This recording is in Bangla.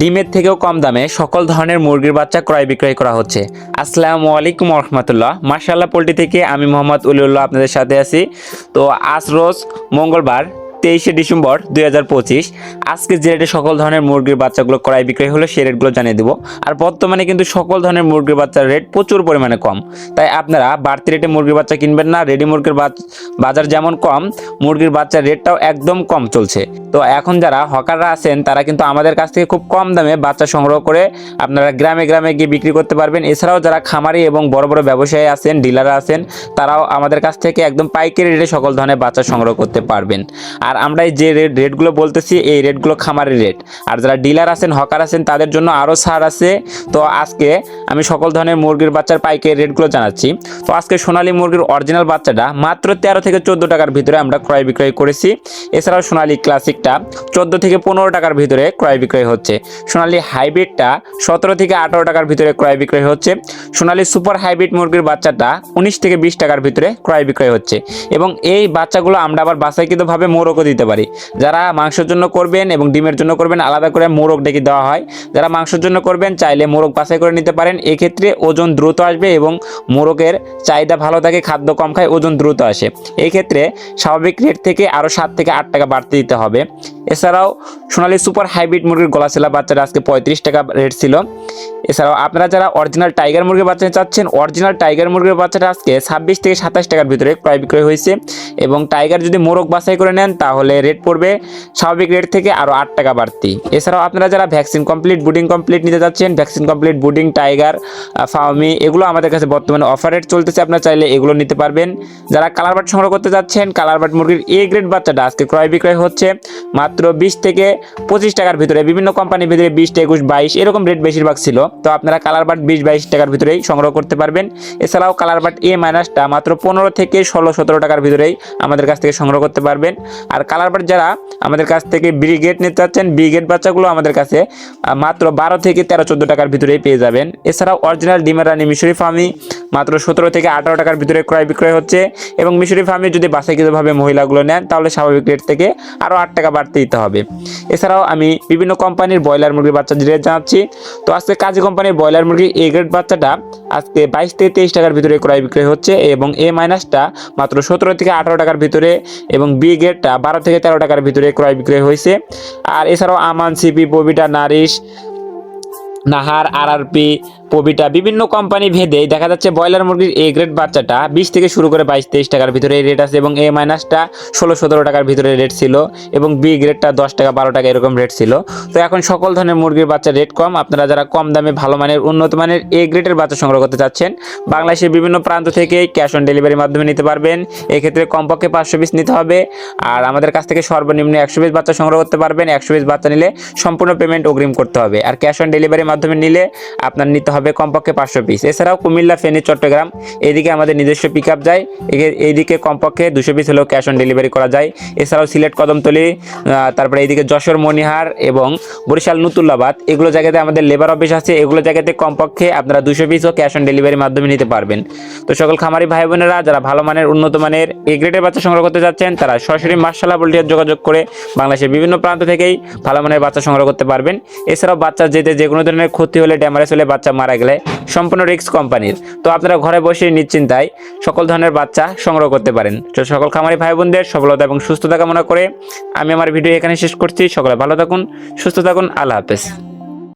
ডিমের থেকেও কম দামে সকল ধরনের মুরগির বাচ্চা ক্রয় বিক্রয় করা হচ্ছে। আসসালামু আলাইকুম রহমতুল্লাহ। মার্শাল্লাহ পোলট্রি থেকে আমি মোহাম্মদ উলিউল্লাহ আপনাদের সাথে আছি। তো আজ রোজ মঙ্গলবার তেইশে ডিসেম্বর দুই হাজার পঁচিশ। আজকে যে রেটে সকল ধরনের মুরগির বাচ্চাগুলো ক্রয় বিক্রয় হলো সেই রেটগুলো জানিয়ে দেবো। আর বর্তমানে কিন্তু সকল ধরনের মুরগির বাচ্চার রেট প্রচুর পরিমাণে কম। তাই আপনারা বাড়তি রেটে মুরগির বাচ্চা কিনবেন না। রেডি মুরগির বাজার যেমন কম, মুরগির বাচ্চার রেটটাও একদম কম চলছে। তো এখন যারা হকাররা আছেন, তারা কিন্তু আমাদের কাছ থেকে খুব কম দামে বাচ্চা সংগ্রহ করে আপনারা গ্রামে গ্রামে গিয়ে বিক্রি করতে পারবেন। এছাড়াও যারা খামারি এবং বড় বড় ব্যবসায়ী আছেন ডিলার আছেন, তারাও আমাদের কাছ থেকে একদম পাইকারি রেটে সকল ধরনের বাচ্চা সংগ্রহ করতে পারবেন। আর আমরা যে রেট রেটগুলো বলতেছি, এই রেটগুলো খামারের রেট। আর যারা ডিলার আছেন, হকার আছেন, তাদের জন্য আরও ছাড় আছে। তো আজকে আমি সকল ধরনের মুরগির বাচ্চার পাইকারি রেটগুলো জানাচ্ছি। তো আজকে সোনালী মুরগির অরিজিনাল বাচ্চাটা মাত্র তেরো থেকে চোদ্দ টাকার ভিতরে আমরা ক্রয় বিক্রয় করেছি। এছাড়াও সোনালী ক্লাসিকটা চোদ্দ থেকে পনেরো টাকার ভিতরে ক্রয় বিক্রয় হচ্ছে। সোনালী হাইব্রিডটা সতেরো থেকে আঠারো টাকার ভিতরে ক্রয় বিক্রয় হচ্ছে। সোনালী সুপার হাইব্রিড মুরগির বাচ্চাটা উনিশ থেকে বিশ টাকার ভিতরে ক্রয় বিক্রয় হচ্ছে। এবং এই বাচ্চাগুলো আমরা আবার বাসাইকৃতভাবে মোরগও দিতে পারি। যারা মাংসের জন্য করবেন এবং ডিমের জন্য করবেন, আলাদা করে মোরগ ডেকে দেওয়া হয়। যারা মাংসের জন্য করবেন, চাইলে মোরগ বাছাই করে নিতে পারেন। এক্ষেত্রে ওজন দ্রুত আসবে এবং মোরগের চাহিদা ভালো থাকে, খাদ্য কম খায়, ওজন দ্রুত আসে। এক্ষেত্রে ক্ষেত্রে স্বাভাবিক রেট থেকে আরও সাত থেকে আট টাকা বাড়তে দিতে হবে। এছাড়াও সোনালী সুপার হাইব্রিড মুরগির গলা ছেলা, বাচ্চাটা আজকে পঁয়ত্রিশ টাকা রেট ছিল। এছাড়াও আপনারা যারা অরিজিনাল টাইগার মুরগির বাচ্চা চাচ্ছেন অরিজিনাল টাইগার মুরগির বাচ্চাটা আজকে ছাব্বিশ থেকে সাতাশ টাকার ভিতরে ক্রয় বিক্রয় হয়েছে এবং টাইগার যদি মোরগ বাছাই করে নেন, তাহলে রেট পড়বে স্বাভাবিক রেট থেকে আরও আট টাকা বাড়তি। এছাড়াও আপনারা যারা ভ্যাকসিন কমপ্লিট বুডিং কমপ্লিট নিতে যাচ্ছেন ভ্যাকসিন কমপ্লিট বুডিং টাইগার ফার্মি এগুলো আমাদের কাছে বর্তমানে অফার রেট চলতেছে, আপনারা চাইলে এগুলো নিতে পারবেন। যারা কালার বাট সংগ্রহ করতে যাচ্ছেন কালার বাট মুরগির এ গ্রেড বাচ্চাটা আজকে ক্রয় বিক্রয় হচ্ছে মাত্র বিশ থেকে পঁচিশ টাকার ভিতরে, বিভিন্ন কোম্পানির ভিতরে বিশ, একুশ, বাইশ, এরকম রেট বেশিরভাগ ছিল। তো আপনারা কালার বাট বিশ, বাইশ টাকার ভিতরেই সংগ্রহ করতে পারবেন। এছাড়াও কালার বাট এ মাইনাসটা মাত্র পনেরো থেকে ষোলো, সতেরো টাকার ভিতরেই আমাদের কাছ থেকে সংগ্রহ করতে পারবেন। আর কালার বাট যারা আমাদের কাছ থেকে ব্রিগেড নিতে চাচ্ছেন ব্রিগেড বাচ্চাগুলো আমাদের কাছে মাত্র বারো থেকে তেরো, চোদ্দ টাকার ভিতরেই পেয়ে যাবেন। এছাড়াও অরিজিনাল ডিমের রানী মিশরি ফার্মি মাত্র সতেরো থেকে আঠারো টাকার ভিতরে ক্রয় বিক্রয় হচ্ছে এবং মিশরি ফার্মে যদি বাসাইকৃতভাবে মহিলাগুলো নেন, তাহলে স্বাভাবিক রেট থেকে আরও আট টাকা বাড়তে দিতে হবে। এছাড়াও আমি বিভিন্ন কোম্পানির ব্রয়লার মুরগির বাচ্চা রেট জানাচ্ছি, তো আজকে কাজী কোম্পানির ব্রয়লার মুরগির এ গ্রেড বাচ্চাটা আজকে বাইশ থেকে তেইশ টাকার ভিতরে ক্রয় বিক্রয় হচ্ছে এবং এ মাইনাসটা মাত্র সতেরো থেকে আঠারো টাকার ভিতরে এবং বি গ্রেডটা বারো থেকে তেরো টাকার ভিতরে ক্রয় বিক্রয় হয়েছে। আর এছাড়াও আমান, সিপি, ববিটা, নারিশ, নাহার, আরআরপি পবিটা বিভিন্ন কোম্পানি ভেদে দেখা যাচ্ছে ব্রয়লার মুরগির এ গ্রেড বাচ্চাটা বিশ থেকে শুরু করে বাইশ, তেইশ টাকার ভিতরে রেট আছে এবং এ মাইনাসটা ষোলো, সতেরো টাকার ভিতরে রেট ছিল এবং বি গ্রেডটা দশ টাকা, বারো টাকা এরকম রেট ছিল। তো এখন সকল ধরনের মুরগির বাচ্চার রেট কম। আপনারা যারা কম দামে ভালো মানের, উন্নত মানের এ গ্রেডের বাচ্চা সংগ্রহ করতে চাচ্ছেন, বাংলাদেশের বিভিন্ন প্রান্ত থেকে ক্যাশ অন ডেলিভারির মাধ্যমে নিতে পারবেন। এক্ষেত্রে কমপক্ষে পাঁচশো পিস নিতে হবে। আর আমাদের কাছ থেকে সর্বনিম্ন একশো পিস বাচ্চা সংগ্রহ করতে পারবেন। একশো পিস বাচ্চা নিলে সম্পূর্ণ পেমেন্ট অগ্রিম করতে হবে। আর ক্যাশ অন ডেলিভারির মাধ্যমে নিলে আপনার নিতে হবে কমপক্ষে পাঁচশো পিস এছাড়াও কুমিল্লা, ফেনী, চট্টগ্রাম এইদিকে আমাদের নিজস্ব পিক আপ যায় এইদিকে কমপক্ষে দুশো পিস হলেও ক্যাশ অন ডেলিভারি করা যায়। এছাড়াও সিলেট কদমতলি তারপরে এইদিকে যশোর, মনিহার এবং বরিশাল, নতুল্লাবাদ এগুলো জায়গাতে আমাদের লেবার অফিস আছে। এগুলো জায়গাতে কমপক্ষে আপনারা দুশো পিসও ক্যাশ অন ডেলিভারির মাধ্যমে নিতে পারবেন। তো সকল খামারি ভাই বোনেরা, যারা ভালো মানের, উন্নত মানের এ গ্রেডের বাচ্চা সংগ্রহ করতে যাচ্ছেন, তারা সরাসরি মার্শাল্লাহ পোল্ট্রিয়ার যোগাযোগ করে বাংলাদেশের বিভিন্ন প্রান্ত থেকেই ভালো মানের বাচ্চা সংগ্রহ করতে পারবেন। এছাড়াও বাচ্চা যেতে যে কোনো ধরনের ক্ষতি হলে ড্যামারেজ হলে বাচ্চা মারা গেলে সম্পূর্ণ রিক্স কোম্পানির। তো আপনারা ঘরে বসে নিশ্চিন্তায় সকল ধরনের বাচ্চা সংগ্রহ করতে পারেন। তো সকল খামারি ভাই বোনদের সফলতা এবং সুস্থতা কামনা করে আমি আমার ভিডিও এখানে শেষ করছি। সকলে ভালো থাকুন, সুস্থ থাকুন, আল্লাহ হাফেজ।